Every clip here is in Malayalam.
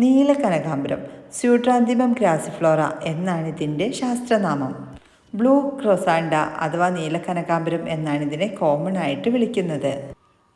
നീല കനകാംബരം സ്യൂട്രാന്തിമം ഗ്രാസിഫ്ലോറ എന്നാണ് ഇതിന്റെ ശാസ്ത്രനാമം. ബ്ലൂ ക്രൊസാൻഡ അഥവാ നീല കനകാംബരം എന്നാണ് ഇതിനെ കോമൺ ആയിട്ട് വിളിക്കുന്നത്.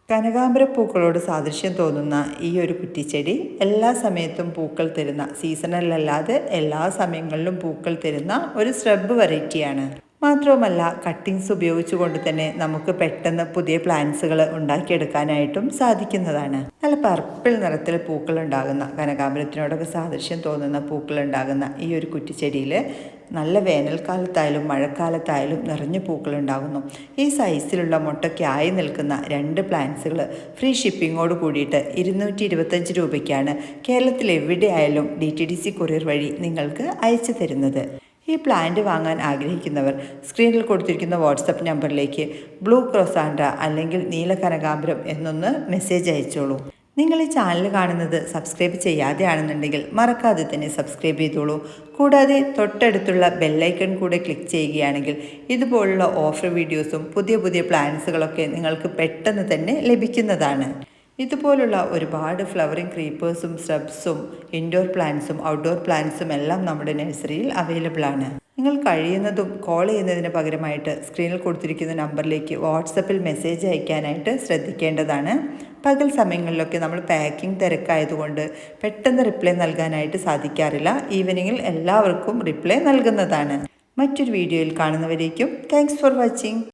കനകാംബര പൂക്കളോട് സാദൃശ്യം തോന്നുന്ന ഈ ഒരു കുറ്റിച്ചെടി എല്ലാ സമയത്തും പൂക്കൾ തരുന്ന സീസണലല്ലാതെ എല്ലാ സമയങ്ങളിലും പൂക്കൾ തരുന്ന ഒരു സ്രബ് വെറൈറ്റിയാണ് മാത്രവുമല്ല കട്ടിങ്സ് ഉപയോഗിച്ചുകൊണ്ട് തന്നെ നമുക്ക് പെട്ടെന്ന് പുതിയ പ്ലാന്റ്സുകൾ ഉണ്ടാക്കിയെടുക്കാനായിട്ടും സാധിക്കുന്നതാണ്. നല്ല പർപ്പിൾ നിറത്തിൽ പൂക്കൾ ഉണ്ടാകുന്ന കനകാമ്പരത്തിനോടൊക്കെ സാദൃശ്യം തോന്നുന്ന പൂക്കൾ ഉണ്ടാകുന്ന ഈ ഒരു കുറ്റിച്ചെടിയിൽ നല്ല വേനൽക്കാലത്തായാലും മഴക്കാലത്തായാലും നിറഞ്ഞ പൂക്കൾ ഉണ്ടാകുന്നു ഈ സൈസിലുള്ള മുട്ടയ്ക്കായി നിൽക്കുന്ന രണ്ട് പ്ലാന്റ്സുകൾ ഫ്രീ ഷിപ്പിങ്ങോട് കൂടിയിട്ട് ഇരുന്നൂറ്റി ഇരുപത്തഞ്ച് രൂപയ്ക്കാണ് കേരളത്തിൽ എവിടെയായാലും D T D C courier വഴി നിങ്ങൾക്ക് അയച്ചു തരുന്നത്. ഈ പ്ലാന്റ് വാങ്ങാൻ ആഗ്രഹിക്കുന്നവർ സ്ക്രീനിൽ കൊടുത്തിരിക്കുന്ന വാട്സപ്പ് നമ്പറിലേക്ക് ബ്ലൂ ക്രോസാൻഡ അല്ലെങ്കിൽ നീല കനകാംബരം എന്നൊന്ന് മെസ്സേജ് അയച്ചോളൂ. നിങ്ങൾ ഈ ചാനൽ കാണുന്നത് സബ്സ്ക്രൈബ് ചെയ്യാതെയാണെന്നുണ്ടെങ്കിൽ മറക്കാതെ തന്നെ സബ്സ്ക്രൈബ് ചെയ്തോളൂ. കൂടാതെ തൊട്ടടുത്തുള്ള ബെല്ലൈക്കൺ കൂടെ ക്ലിക്ക് ചെയ്യുകയാണെങ്കിൽ ഇതുപോലുള്ള ഓഫർ വീഡിയോസും പുതിയ പുതിയ പ്ലാൻസുകളൊക്കെ നിങ്ങൾക്ക് പെട്ടെന്ന് തന്നെ ലഭിക്കുന്നതാണ്. ഇതുപോലുള്ള ഒരുപാട് ഫ്ലവറിങ് ക്രീപ്പേഴ്സും സ്രബ്സും ഇൻഡോർ പ്ലാന്റ്സും ഔട്ട്ഡോർ പ്ലാന്റ്സും എല്ലാം നമ്മുടെ നഴ്സറിയിൽ അവൈലബിൾ ആണ്. നിങ്ങൾ കഴിയുന്നതും കോൾ ചെയ്യുന്നതിന് പകരമായിട്ട് സ്ക്രീനിൽ കൊടുത്തിരിക്കുന്ന നമ്പറിലേക്ക് വാട്സപ്പിൽ മെസ്സേജ് അയക്കാനായിട്ട് ശ്രദ്ധിക്കേണ്ടതാണ്. പകൽ സമയങ്ങളിലൊക്കെ നമ്മൾ പാക്കിംഗ് തിരക്കായതുകൊണ്ട് പെട്ടെന്ന് റിപ്ലൈ നൽകാനായിട്ട് സാധിക്കാറില്ല. ഈവനിങ്ങിൽ എല്ലാവർക്കും റിപ്ലൈ നൽകുന്നതാണ്. മറ്റൊരു വീഡിയോയിൽ കാണുന്നവരേക്കും താങ്ക്സ് ഫോർ വാച്ചിങ്